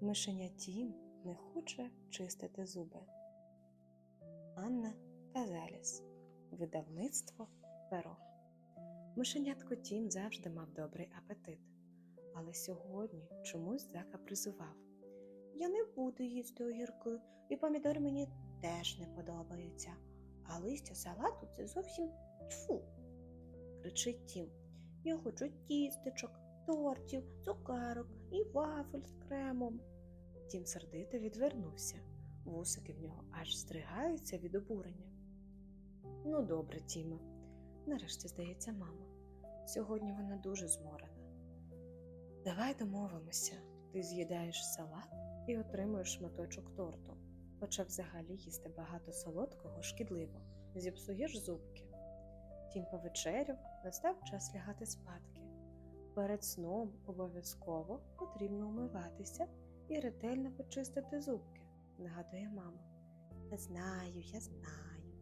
Мишеня Тім не хоче чистити зуби. Анна Казаліс. Видавництво Перо. Мишенятко Тім завжди мав добрий апетит, але сьогодні чомусь закапризував. Я не буду їсти огірки, і помідори мені теж не подобаються, а листя салату це зовсім тьфу. кричить Тім. Я хочу тістечок, тортів, цукерок і вафель з кремом. Тім сердито відвернувся. Вусики в нього аж стригаються від обурення. Ну, добре, Тіме, нарешті здається мама. Сьогодні вона дуже зморена. Давай домовимося, ти з'їдаєш салат і отримуєш шматочок торту. Хоча взагалі їсти багато солодкого шкідливо, зіпсуєш зубки. Тім повечеряв, настав час лягати спадки. Перед сном обов'язково потрібно умиватися і ретельно почистити зубки, нагадує мама. Я знаю, я знаю,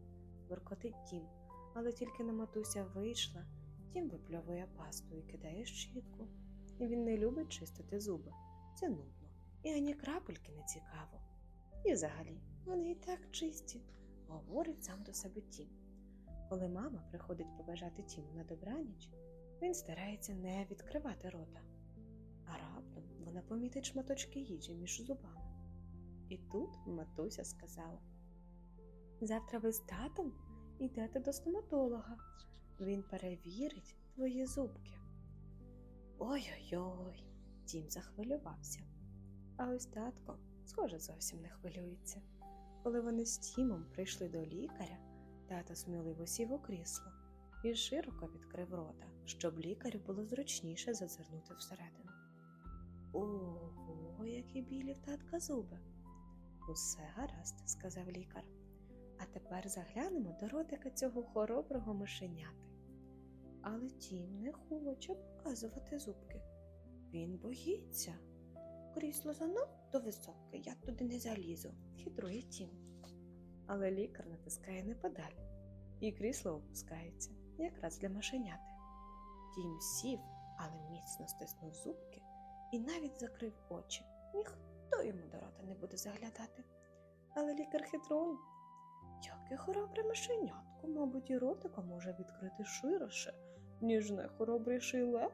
буркотить Тім, але тільки на матуся вийшла, Тім випльовує пасту і кидає щітку. І він не любить чистити зуби. Це нудно. І ані крапельки не цікаво. І взагалі, вони і так чисті, говорить сам до себе Тім. Коли мама приходить побажати Тіму на добраніч, він старається не відкривати рота. А раптом вона помітить шматочки їжі між зубами. І тут матуся сказала: Завтра ви з татом йдете до стоматолога. Він перевірить твої зубки. Ой-ой-ой, Тім захвилювався. А ось татко, схоже, зовсім не хвилюється. Коли вони з Тімом прийшли до лікаря, тато сміливо сів у крісло і широко відкрив рота, щоб лікарю було зручніше зазирнути всередину. Ого, які білі в татка зуби. Усе гаразд, сказав лікар. А тепер заглянемо до ротика цього хороброго мишеняти. Але Тім не хоче показувати зубки. Він боїться. Крісло занадто високе, я туди не залізу, хитрує Тім. Але лікар натискає непадалі, і крісло опускається, якраз для мишеняти. Тім сів, але міцно стиснув зубки і навіть закрив очі. Ніхто йому до рота не буде заглядати. Але лікар хитрун. Яке хоробре мишенятко, мабуть, і ротика може відкрити широше, ніж не хоробріший лев.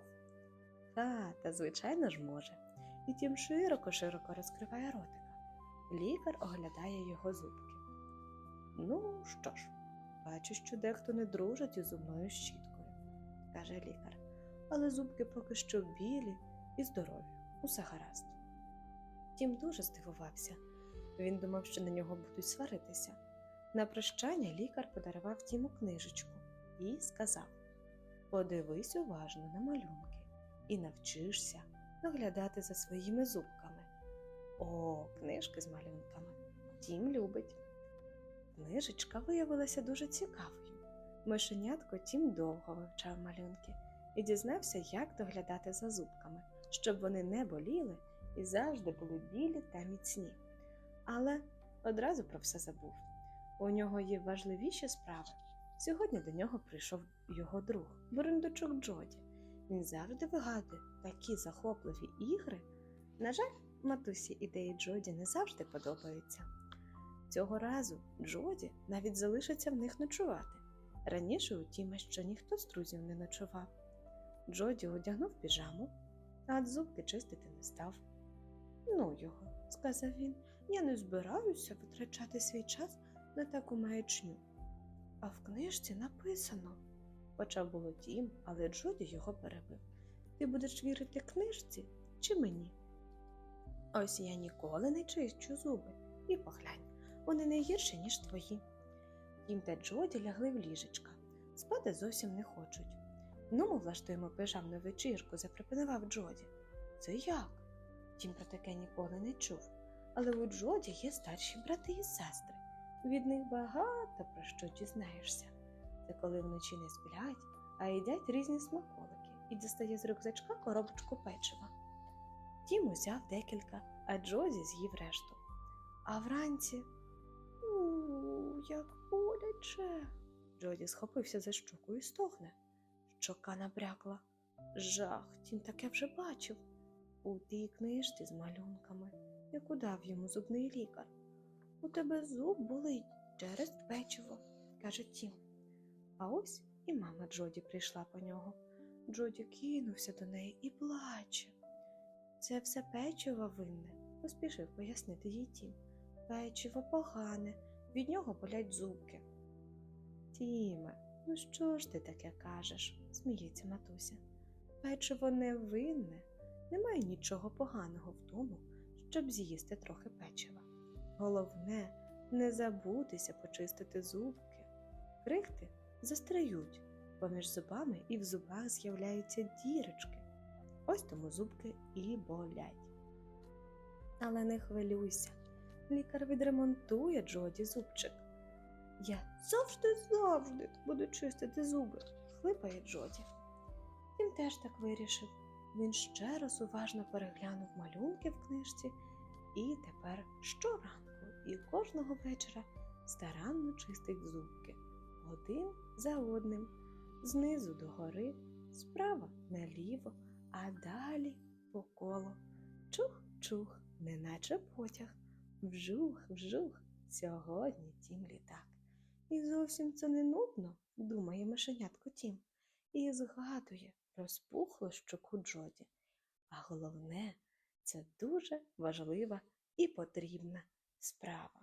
Ха, та звичайно ж може. І тім широко-широко розкриває ротика. Лікар оглядає його зубки. Ну що ж, бачу, що дехто не дружить із зубною щіткою, каже лікар, але зубки поки що білі і здорові, усе гаразд. Тім дуже здивувався. Він думав, що на нього будуть сваритися. На прощання лікар подарував Тіму книжечку і сказав: Подивись уважно на малюнки і навчишся доглядати за своїми зубками. О, книжки з малюнками. Тім любить. Книжечка виявилася дуже цікавою. Мишенятко Тім довго вивчав малюнки і дізнався, як доглядати за зубками, щоб вони не боліли і завжди були білі та міцні. Але одразу про все забув. У нього є важливіші справи. Сьогодні до нього прийшов його друг, бурундучок Джоді. Він завжди вигадує такі захопливі ігри. На жаль, матусі ідеї Джоді не завжди подобаються. Цього разу Джоді навіть залишиться в них ночувати. Раніше у Тіма ще ніхто з друзів не ночував. Джоді одягнув піжаму, а зубки чистити не став. Ну його, сказав він, я не збираюся витрачати свій час на таку маячню. А в книжці написано, почав було Тім, але Джоді його перебив. Ти будеш вірити книжці чи мені? Ось я ніколи не чищу зуби. І поглянь, вони не гірші, ніж твої. Тім та Джоді лягли в ліжечка. Спати зовсім не хочуть. Ну, ми влаштуємо пижамну вечірку, запропонував Джоді. Це як? Тім про таке ніколи не чув. Але у Джоді є старші брати і сестри. Від них багато про що дізнаєшся. Це коли вночі не сплять, а їдять різні смаколики і дістає з рюкзачка коробочку печива. Тім узяв декілька, а Джозі з'їв решту. А вранці у як боляче. Джоді схопився за щоку і стогне. Щока набрякла. Жах, Тім таке вже бачив. у тій книжці з малюнками, яку дав йому зубний лікар. У тебе зуб болить через печиво, каже Тім. А ось і мама Джоді прийшла по нього. Джоді кинувся до неї і плаче. Це все печиво винне, поспішив пояснити їй Тім. Печиво погане, від нього болять зубки. Тіме, ну що ж ти таке кажеш? сміється матуся. Печиво не винне, немає нічого поганого в тому, щоб з'їсти трохи печива. Головне не забутися почистити зубки. Крихти застряють поміж зубами і в зубах з'являються дірочки. Ось тому зубки і болять. Але не хвилюйся, лікар відремонтує Джоді зубчик. Я завжди завжди буду чистити зуби, хлипає Джоді. Він теж так вирішив. Він ще раз уважно переглянув малюнки в книжці і тепер щоранку і кожного вечора старанно чистить зубки один за одним, знизу до гори, справа наліво, а далі по колу. Чух-чух, неначе потяг. Вжух, вжух, сьогодні тім літак. І зовсім це не нудно, думає мишенятко Тім, і згадує розпухло щоку Джоді. А головне, це дуже важлива і потрібна справа.